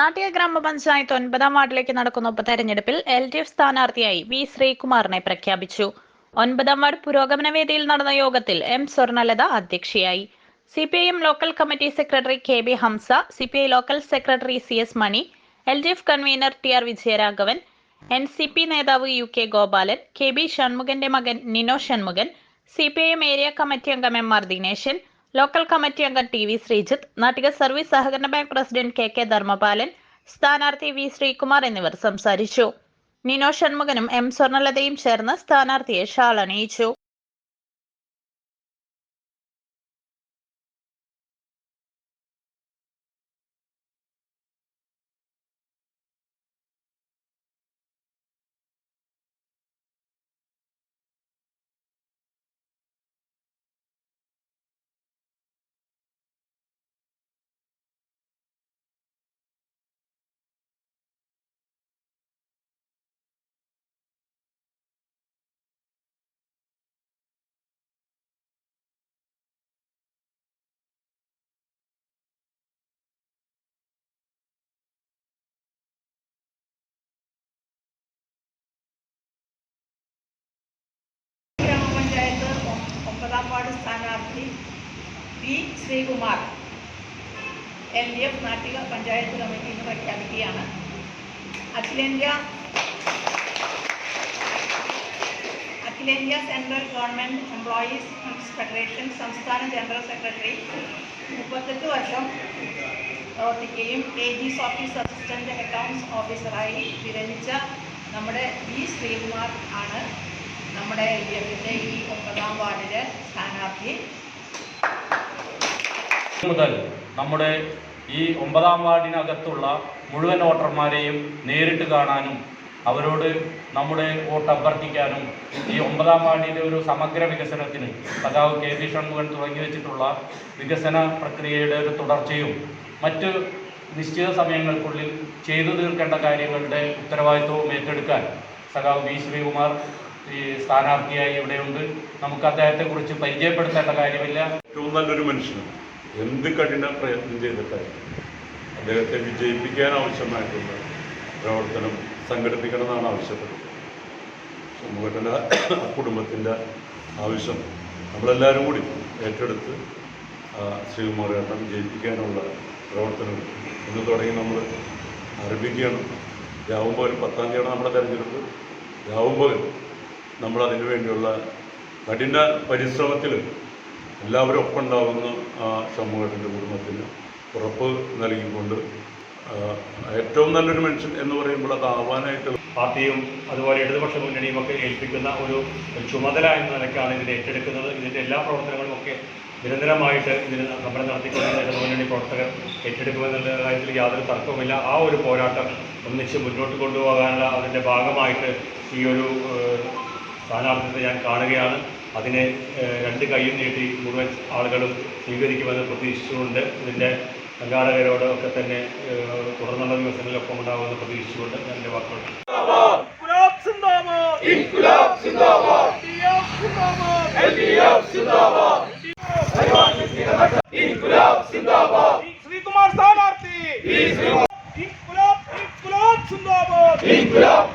നാട്ടിക ഗ്രാമപഞ്ചായത്ത് ഒൻപതാം വാർഡിലേക്ക് നടക്കുന്ന ഉപതെരഞ്ഞെടുപ്പിൽ എൽ ഡി എഫ് സ്ഥാനാർത്ഥിയായി വി ശ്രീകുമാറിനെ പ്രഖ്യാപിച്ചു. ഒൻപതാം വാർഡ് പുരോഗമന വേദിയിൽ നടന്ന യോഗത്തിൽ എം സ്വർണലത അധ്യക്ഷയായി. C P I M local committee secretary K B Hamsa C P I local secretary C S Mani L D F convener T R Vijayaraghavan N C P നേതാവ് U K Gopalan K B ഷൺമുഖന്റെ മകൻ Nino Shanmughan C P I M area committee അംഗം M R Dineshan local committee അംഗം T V Sreejith Nattika service സഹകരണ bank president K K Dharmapalan സ്ഥാനാർത്ഥി V Sreekumar എന്നിവർ സംസാരിച്ചു. Nino ഷൺമുഖനും M സ്വർണലതയും ചേർന്ന് സ്ഥാനാർത്ഥിയെ ഷാൾ അണിയിച്ചു. വാർഡ് സ്ഥാനാർത്ഥി P Sreekumar L D F Nattika panchayat കമ്മിറ്റിയിൽ നിന്ന് പ്രഖ്യാപിക്കുകയാണ്. അഖിലേന്ത്യാ അഖിലേന്ത്യാ സെൻട്രൽ ഗവൺമെന്റ് എംപ്ലോയീസ് ഫെഡറേഷൻ സംസ്ഥാന ജനറൽ സെക്രട്ടറി മുപ്പത്തെട്ട് വർഷം പ്രവർത്തിക്കുകയും A Jis office assistant accounts ഓഫീസറായി വിരമിച്ച നമ്മുടെ വി ശ്രീകുമാർ ആണ്. നമ്മുടെ എൽ ഡി ഈ ഒമ്പതാം വാർഡിലെ സ്ഥാനാർത്ഥി. മുതൽ നമ്മുടെ ഈ ഒമ്പതാം വാർഡിനകത്തുള്ള മുഴുവൻ വോട്ടർമാരെയും നേരിട്ട് കാണാനും അവരോട് നമ്മുടെ വോട്ട് അഭ്യർത്ഥിക്കാനും ഈ ഒമ്പതാം വാർഡിന്റെ ഒരു സമഗ്ര വികസനത്തിന് സഖാവ് കെ പി ഷൺമുഖൻ തുടങ്ങി വെച്ചിട്ടുള്ള വികസന പ്രക്രിയയുടെ ഒരു തുടർച്ചയും മറ്റ് നിശ്ചിത സമയങ്ങൾക്കുള്ളിൽ ചെയ്തു തീർക്കേണ്ട കാര്യങ്ങളുടെ ഉത്തരവാദിത്വവും ഏറ്റെടുക്കാൻ സഖാവ് വി ശ്രീകുമാർ ഈ സ്ഥാനാർത്ഥിയായി ഇവിടെയുണ്ട്. നമുക്ക് അദ്ദേഹത്തെ കുറിച്ച് പരിചയപ്പെടുത്തേണ്ട കാര്യമില്ല. ഏറ്റവും നല്ലൊരു മനുഷ്യൻ. എന്ത് കഠിന പ്രയത്നം ചെയ്തിട്ടായി അദ്ദേഹത്തെ വിജയിപ്പിക്കാൻ ആവശ്യമായിട്ടുള്ള പ്രവർത്തനം സംഘടിപ്പിക്കണമെന്നാണ് ആവശ്യപ്പെട്ടത് സമൂഹത്തിന്റെ കുടുംബത്തിന്റെ ആവശ്യം നമ്മളെല്ലാവരും കൂടി ഏറ്റെടുത്ത് ശ്രീകുമാരേട്ടൻ വിജയിപ്പിക്കാനുള്ള പ്രവർത്തനം ഇന്ന് തുടങ്ങി നമ്മൾ ആരംഭിക്കുകയാണ്. രാവുമ്പോൾ ഒരു പത്താം തീയതിയാണ് നമ്മുടെ തെരഞ്ഞെടുപ്പ്. രാവുമ്പോൾ നമ്മൾ അതിനു വേണ്ടിയുള്ള കഠിന പരിശ്രമത്തിൽ എല്ലാവരും ഒപ്പം ഉണ്ടാകുന്ന ആ സമൂഹത്തിന്റെ കുടുംബത്തിന് ഉറപ്പ് നൽകിക്കൊണ്ട് ഏറ്റവും നല്ലൊരു മനുഷ്യൻ എന്ന് പറയുമ്പോൾ അത് ആവാനായിട്ട് പാർട്ടിയും അതുപോലെ ഇടതുപക്ഷ മുന്നണിയും ഒക്കെ ഏൽപ്പിക്കുന്ന ഒരു ചുമതല എന്ന നിലയ്ക്കാണ് ഇതിനെ ഏറ്റെടുക്കുന്നത്. ഇതിന്റെ എല്ലാ പ്രവർത്തനങ്ങളും ഒക്കെ നിരന്തരമായിട്ട് ഇതിന് സമരം നടത്തിക്കൊണ്ടിരുന്ന ഇടതു മുന്നണി പ്രവർത്തകർ ഏറ്റെടുക്കുമെന്നുള്ള കാര്യത്തിൽ യാതൊരു തർക്കവുമില്ല. ആ ഒരു പോരാട്ടം ഒന്നിച്ച് മുന്നോട്ട് കൊണ്ടുപോകാനുള്ള അതിന്റെ ഭാഗമായിട്ട് ഈ ഒരു സ്ഥാനാർത്ഥിത്വത്തെ ഞാൻ കാണുകയാണ്. അതിനെ രണ്ട് കൈയും നീട്ടി മുഴുവൻ ആളുകളും സ്വീകരിക്കുമെന്ന് പ്രതീക്ഷിച്ചുകൊണ്ട് ഇതിന്റെ സംഘാടകരോടൊക്കെ തന്നെ തുടർന്നുള്ള ദിവസങ്ങളിലൊപ്പം ഉണ്ടാകുമെന്ന് പ്രതീക്ഷിച്ചുകൊണ്ട് ഞാൻ എന്റെ വാക്കുകൾ ശ്രീകുമാർ സ്ഥാനാർത്ഥി. ഇൻകുലാബ് ഇൻകുലാബ് ഇൻകുലാബ്